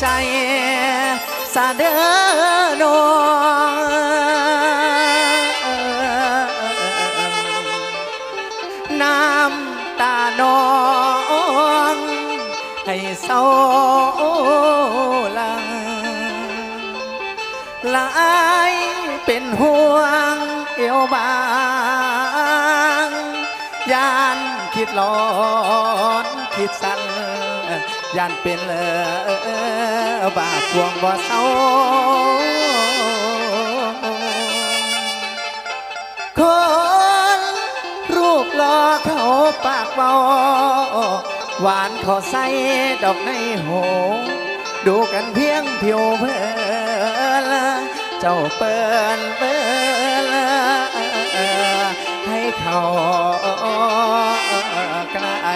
ใจสะเดอนน้ำตานองให้เศร้าลังหลยเป็นห่วงเอวบางยานคิดหลอนคิดสั่น ยานเป็นเลอบาควงบ่เศร้าคนรูปหล่อเขาปากเบาหวานขอใส่ดอกในหูดูกันเพียงผิวเพลเจ้าเปิ้นเปิ้น ให้เขาใกล้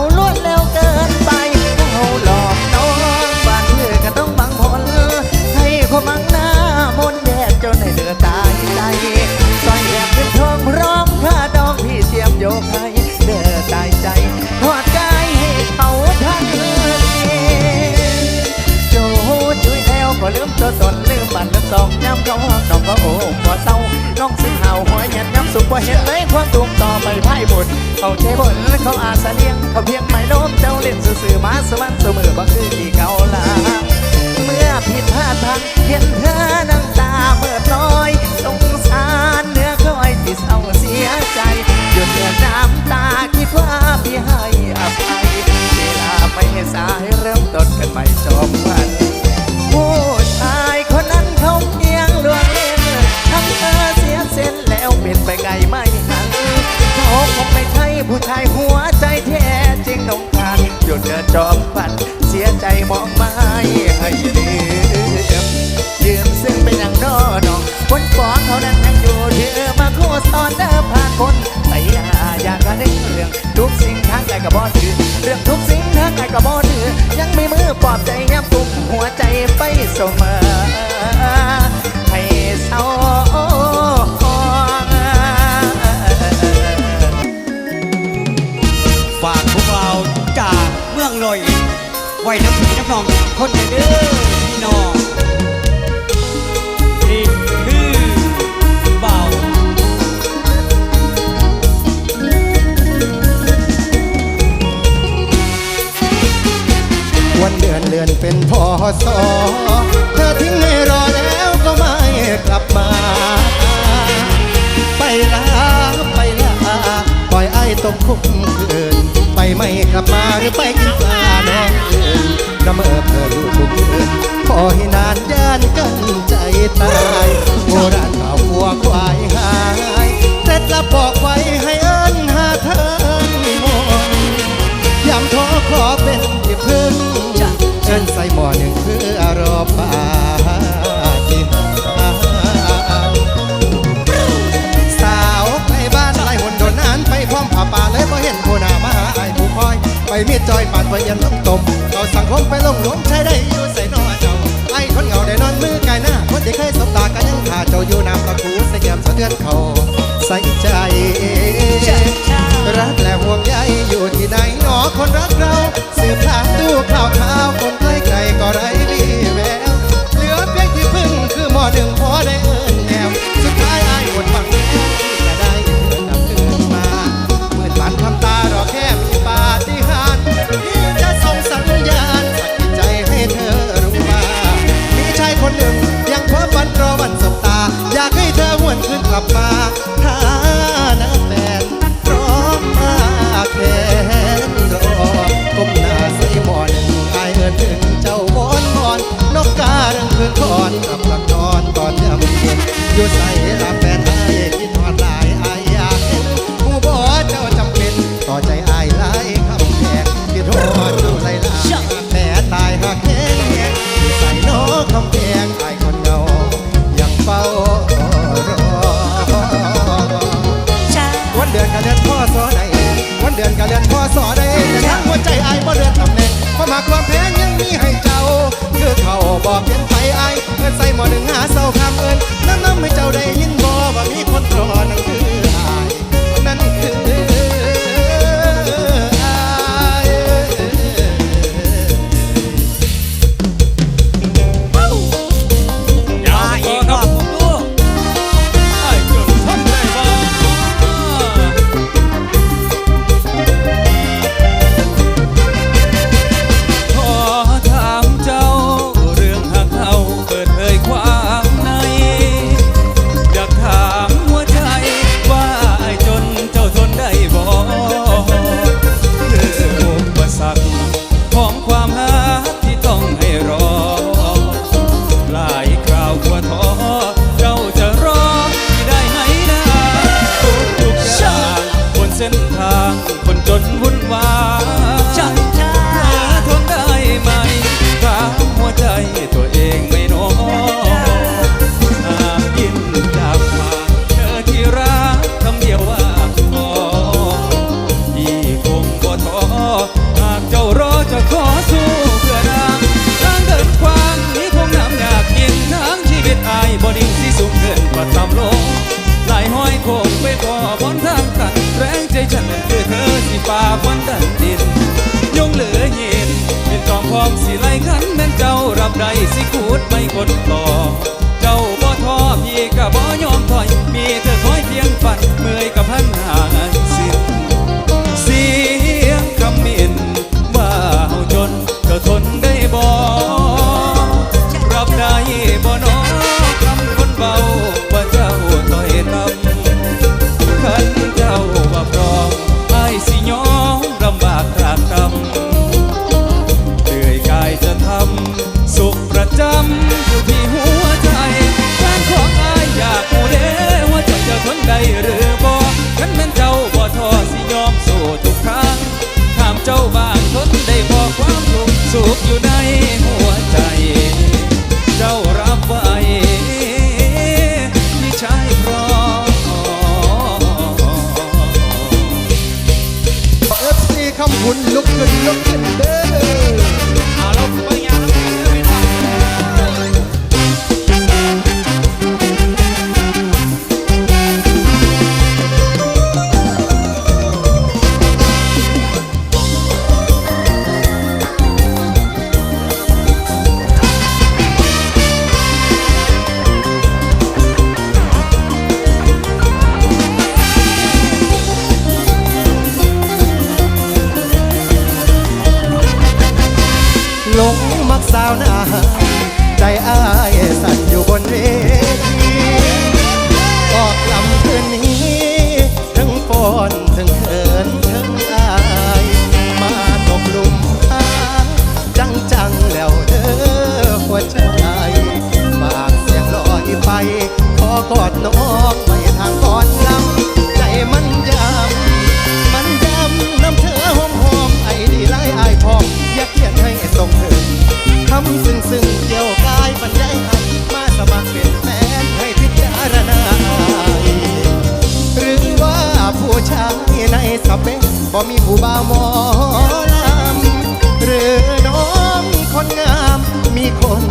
าลวดเร็วเกิน ว่าเห็นไลยความดวงต่อไปไพ่บุญเขาใจบนเขาอาสาเลี้ยงเขาเพียงไม่โน้มเจ้าเล่นสื่อมาสวรรค์เสมอบ่คือ จอบฝันเสียใจมองไม่ให้ลืมลืมซึ่งไปนอย่างนอน้องคนฟ้องเขานั้นยังอยู่เธอมาคู่ซ้อนเดิมผ่านคนใส่ยาอยากกันเรื่องทุกสิ่งทั้งใจกับบ่ถือเรื่องทุกสิ่งทั้งใจกับบ่ถือยังไม่มือปลอบใจยับตุกหัวใจไปเสมอ sa อยมีจอยปาดไว้ยังต้องตบเอาสังคมไปลงหลวมใช้ได้อยู่ใส่นอเจ้าไอ้คนเหงาได้นอนมือกายหน้าคนที่เคยสบตากันยังขาเจ้าอยู่น้ำตะคูใส่ยามสะเทือนเขาใส่ใจ มีให้เจ้าคือเขาบอกเขียนไปไอเพื่อนใส่หมอหนึ่งหาเศร้าคำเอินน้ำน้ำให้เจ้าได้ยินบอว่ามีคนรอนั่นคืออายนั้นคือ ฝันเมื่อยกับพันห่าง บ่มีผู้บ่าวหมอลำหรือน้องมีคนงามมีคน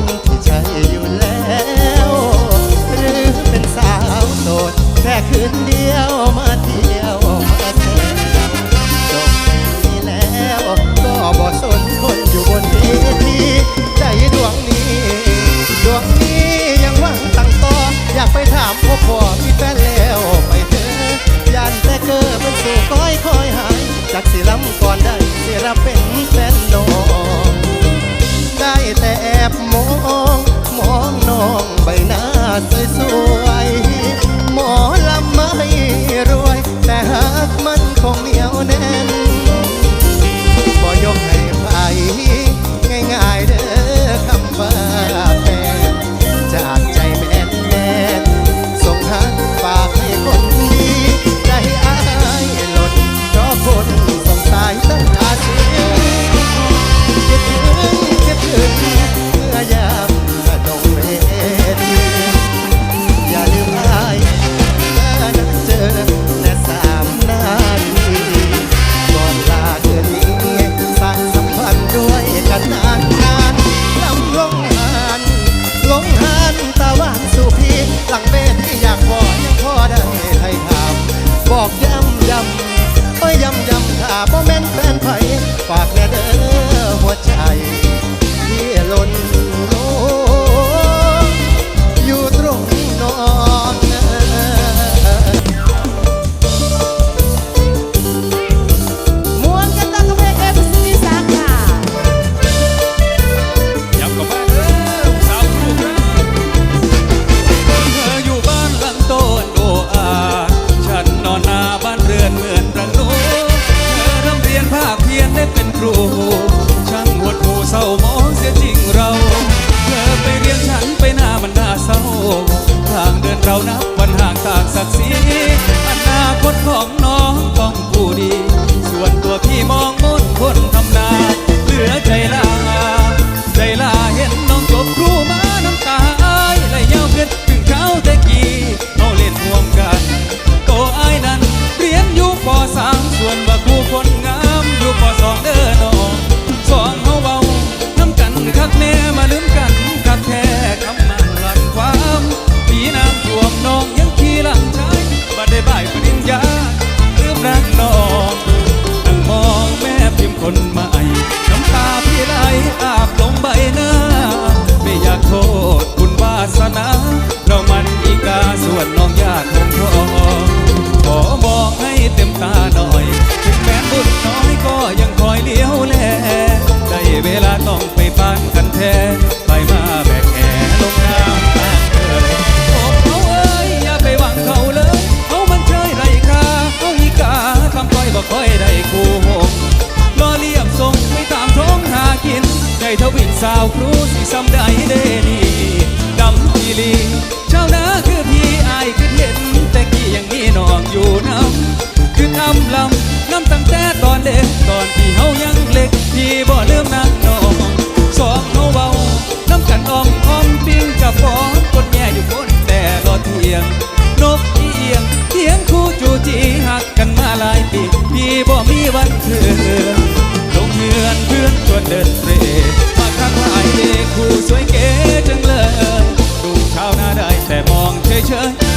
อ